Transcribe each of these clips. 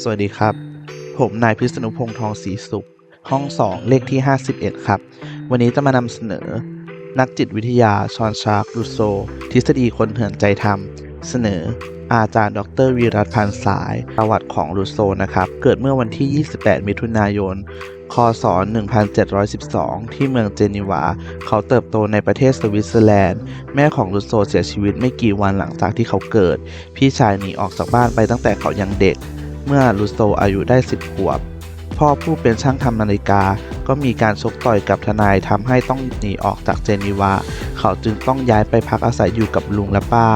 สวัสดีครับ ผมนายพิษณุพงษ์ทองศรีสุข ห้อง 2 เลขที่ 51 ครับ วันนี้จะมานำเสนอ นักจิตวิทยาชอนชาร์กรูโซ ทฤษฎีคนเหินใจธรรม เสนอ อาจารย์ดรวีรัตน์พันสาย ประวัติของรูโซนะครับ เกิดเมื่อวันที่ 28 มิถุนายน คศ 1712 ที่เมืองเจนีวา เขาเติบโตในประเทศสวิตเซอร์แลนด์ แม่ของรูโซเสียชีวิตไม่กี่วันหลังจากที่เขาเกิด พี่ชายหนีออกจากบ้านไปตั้งแต่เขายังเด็ก เมื่อลูโซอายุได้ 10 ขวบ พ่อผู้เป็นช่างทำนาฬิกา ก็มีการชกต่อยกับทนายทำให้ต้องหนีออกจากเจนีวา เขาจึงต้องย้ายไปพักอาศัยอยู่กับลุงและป้า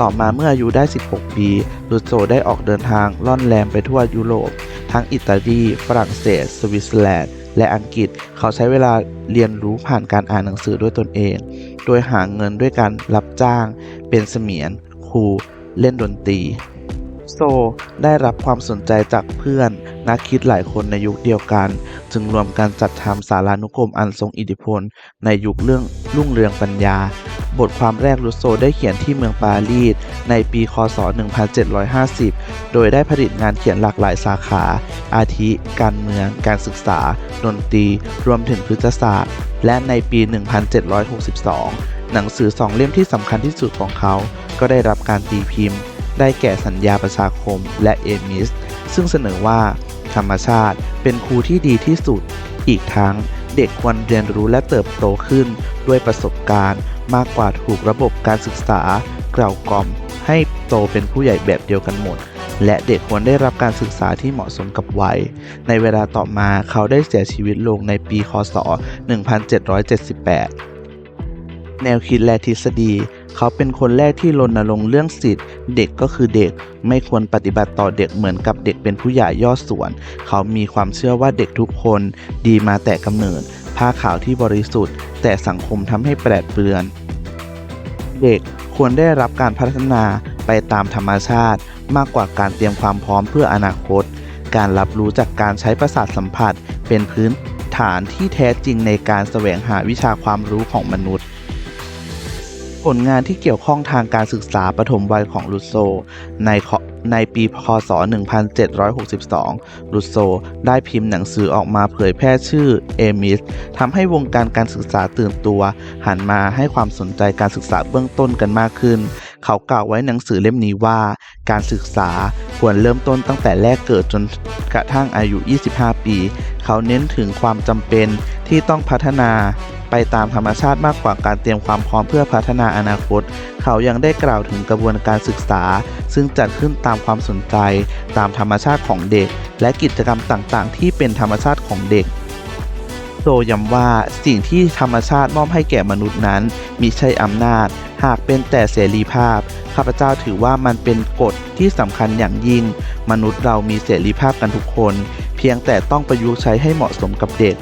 ต่อมาเมื่ออายุได้ 16 ปีลูโซได้ออกเดินทางล่อนแลมไปทั่วยุโรป ทั้งอิตาลีฝรั่งเศส สวิตเซอร์แลนด์และอังกฤษเขาใช้เวลาเรียนรู้ผ่านการอ่านหนังสือด้วยตนเอง โดยหาเงินด้วยการรับจ้าง เป็นเสมียน ครู เล่นดนตรี ซได้รับความสนใจจากเพื่อน นักคิดหลายคนในยุคเดียวกัน จึงรวมกันจัดทำสารานุกรมอันทรงอิทธิพล ในยุคเรื่องรุ่งเรืองปัญญา บทความแรกลุโซได้เขียนที่เมืองปารีสในปีคศ 1750 โดยได้ผลิตงานเขียนหลากหลายสาขา อาทิ การเมือง การศึกษา ดนตรี รวมถึงพฤกษศาสตร์ และในปี 1762 หนังสือสองเล่มที่สำคัญที่สุดของเขา ก็ได้รับการตีพิมพ์ ได้แก่สัญญาประชาคมและเอมิส ซึ่งเสนอว่า ธรรมชาติเป็นครูที่ดีที่สุด อีกทั้งเด็กควรเรียนรู้และเติบโตขึ้นด้วยประสบการณ์มากกว่าถูกระบบการศึกษา กล่าวกล่อมให้โตเป็นผู้ใหญ่แบบเดียวกันหมด และเด็กควรได้รับการศึกษาที่เหมาะสมกับวัย ในเวลาต่อมาเขาได้เสียชีวิตลงในปี คศ 1778 แนวคิดและทฤษฎี เขาเป็นคนแรกที่รณรงค์เรื่องสิทธิ์ เด็กก็คือเด็กไม่ควรปฏิบัติต่อเด็กเหมือนกับเด็กเป็นผู้ใหญ่ย่อส่วน เขามีความเชื่อว่าเด็กทุกคนดีมาแต่กำเนิด ผ้าขาวที่บริสุทธิ์ แต่สังคมทำให้แปรเปรือน เด็กควรได้รับการพัฒนาไปตามธรรมชาติ มากกว่าการเตรียมความพร้อมเพื่ออนาคต การรับรู้จากการใช้ประสาทสัมผัส เป็นพื้นฐานที่แท้จริงในการแสวงหาวิชาความรู้ของมนุษย์ ผลงานที่เกี่ยวข้องทางการศึกษาปฐมวัยของลุโซในในปีคศ1762 ลุโซได้พิมพ์หนังสือออกมาเผยแพร่ชื่อเอมิสทำให้วงการการศึกษาตื่นตัว หันมาให้ความสนใจการศึกษาเบื้องต้นกันมากขึ้น เขากล่าวไว้หนังสือเล่มนี้ว่า การศึกษาควรเริ่มต้นตั้งแต่แรกเกิดจนกระทั่งอายุ 25 ปี เขาเน้นถึงความจำเป็น ที่ต้องพัฒนาไปตามธรรมชาติมากกว่าการเตรียมความพร้อมเพื่อพัฒนาอนาคต เขายังได้กล่าวถึงกระบวนการศึกษา ซึ่งจัดขึ้นตามความสนใจ ตามธรรมชาติของเด็ก และกิจกรรมต่างๆ ที่เป็นธรรมชาติของเด็กโซย้ำว่าสิ่งที่ธรรมชาติมอบให้แก่มนุษย์นั้นมิใช่อำนาจ หากเป็นแต่เสรีภาพ ข้าพเจ้าถือว่ามันเป็นกฎที่สำคัญอย่างยิ่ง มนุษย์เรามีเสรีภาพกันทุกคน เพียงแต่ต้องประยุกต์ใช้ให้เหมาะสมกับเด็ก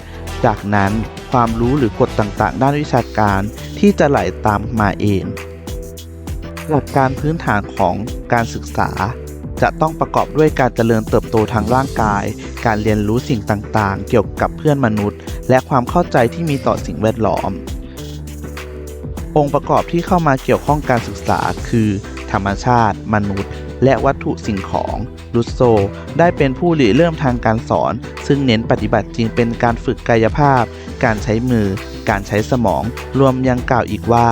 จากนั้นความรู้หรือกฎต่างๆ ด้านวิชาการที่จะไหลตามมาเอง หลักการพื้นฐานของการศึกษา จะต้องประกอบด้วยการเจริญเติบโตทางร่างกาย การเรียนรู้สิ่งต่างๆ เกี่ยวกับเพื่อนมนุษย์ และความเข้าใจที่มีต่อสิ่งแวดล้อม องค์ประกอบที่เข้ามาเกี่ยวข้องการศึกษาคือ ธรรมชาติ มนุษย์ และวัตถุสิ่งของลุสโซ ได้เป็นผู้ริเริ่มทางการสอน ซึ่งเน้นปฏิบัติจริงเป็นการฝึกกายภาพ การใช้มือ การใช้สมอง รวมยังกล่าวอีกว่า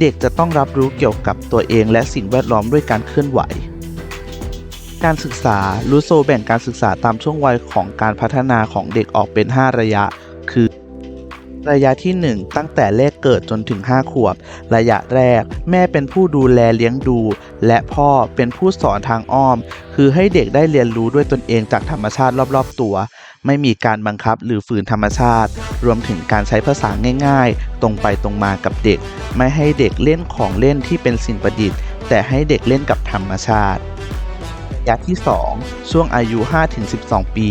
เด็กจะต้องรับรู้เกี่ยวกับตัวเองและสิ่งแวดล้อมด้วยการเคลื่อนไหวการศึกษาลูโซแบ่งการศึกษาตามช่วงวัยของการพัฒนาของเด็กออกเป็น 5 ระยะ คือ ระยะที่ 1 ตั้งแต่แรกเกิดจนถึง 5 ขวบ ระยะแรก แม่เป็นผู้ดูแลเลี้ยงดู และพ่อเป็นผู้สอนทางอ้อม คือให้เด็กได้เรียนรู้ด้วยตนเองจากธรรมชาติรอบๆตัว ไม่มีการบังคับหรือฝืนธรรมชาติ รวมถึงการใช้ภาษาง่าย ๆ ตรงไปตรงมากับเด็ก ไม่ให้เด็กเล่นของเล่นที่เป็นสิ่งประดิษฐ์ แต่ให้เด็กเล่นกับธรรมชาติระยะที่ 2 ช่วงอายุ 5-12 ปี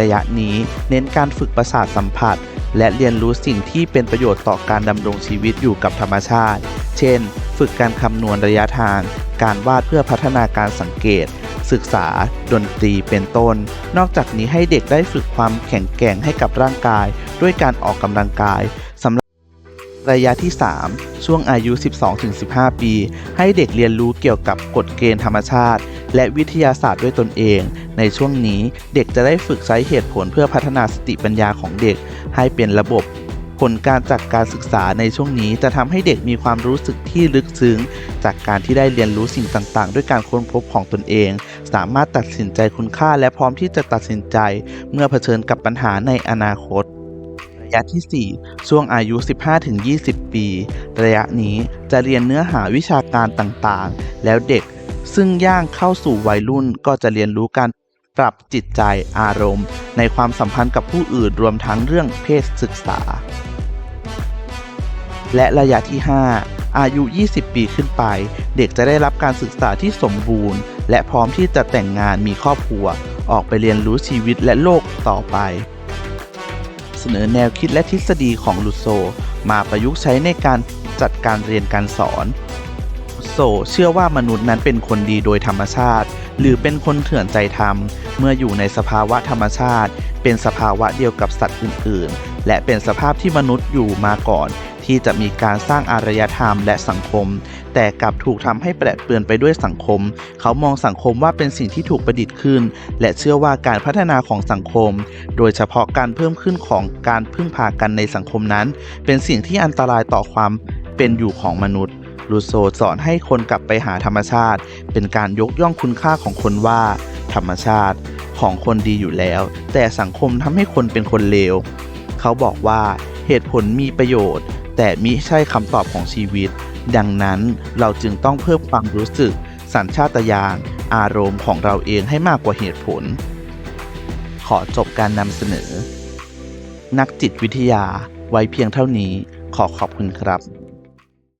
ระยะนี้เน้นการฝึกประสาทสัมผัส และเรียนรู้สิ่งที่เป็นประโยชน์ต่อการดำรงชีวิตอยู่กับธรรมชาติ เช่น ฝึกการคำนวณระยะทาง การวาดเพื่อพัฒนาการสังเกต ศึกษา ดนตรีเป็นต้น นอกจากนี้ให้เด็กได้ฝึกความแข็งแกร่งให้กับร่างกาย ด้วยการออกกำลังกายสำหรับระยะที่ 3 ช่วงอายุ 12-15 ปี ให้เด็กเรียนรู้เกี่ยวกับกฎเกณฑ์ธรรมชาติ และวิทยาศาสตร์ด้วยตนเอง ในช่วงนี้เด็กจะได้ฝึกใช้เหตุผลเพื่อพัฒนาสติปัญญาของเด็กให้เป็นระบบ ผลการจากการศึกษาในช่วงนี้จะทำให้เด็กมีความรู้สึกที่ลึกซึ้ง จากการที่ได้เรียนรู้สิ่งต่างๆ ด้วยการค้นพบของตนเอง สามารถตัดสินใจคุณค่าและพร้อมที่จะตัดสินใจ เมื่อเผชิญกับปัญหาในอนาคตระยะที่ 4 ช่วงอายุ 15-20 ปี ระยะนี้จะเรียนเนื้อหาวิชาการต่างๆ แล้วเด็กซึ่งย่างเข้าสู่วัยรุ่นก็จะเรียนรู้การ ปรับจิตใจอารมณ์ ในความสัมพันธ์กับผู้อื่นรวมทั้งเรื่องเพศศึกษา และระยะที่ 5 อายุ 20 ปีขึ้นไป เด็กจะได้รับการศึกษาที่สมบูรณ์ และพร้อมที่จะแต่งงานมีครอบครัว ออกไปเรียนรู้ชีวิตและโลกต่อไป เสนอแนวคิดและทฤษฎีของลูโซ มาประยุกต์ใช้ในการจัดการเรียนการสอน โซเชื่อว่ามนุษย์นั้นเป็นคนดีโดยธรรมชาติ หรือเป็นคนเถื่อนใจธรรม เมื่ออยู่ในสภาวะธรรมชาติ เป็นสภาวะเดียวกับสัตว์อื่น ๆ และเป็นสภาพที่มนุษย์อยู่มาก่อน ที่จะมีการสร้างอารยธรรมและสังคม แต่กลับถูกทำให้แปรเปลี่ยนไปด้วยสังคม เขามองสังคมว่าเป็นสิ่งที่ถูกประดิษฐ์ขึ้น และเชื่อว่าการพัฒนาของสังคม โดยเฉพาะการเพิ่มขึ้นของการพึ่งพากันในสังคมนั้น เป็นสิ่งที่อันตรายต่อความเป็นอยู่ของมนุษย์ ลูโซสอนให้คนกลับไปหาธรรมชาติ เป็นการยกย่องคุณค่าของคนว่า ธรรมชาติของคนดีอยู่แล้ว แต่สังคมทำให้คนเป็นคนเลว เขาบอกว่าเหตุผลมีประโยชน์ แต่มิใช่คำตอบของชีวิต ดังนั้นเราจึงต้องเพิ่มความรู้สึก สัญชาตญาณอารมณ์ของเราเองให้มากกว่าเหตุผล ขอจบการนำเสนอ นักจิตวิทยาไว้เพียงเท่านี้ขอขอบคุณครับ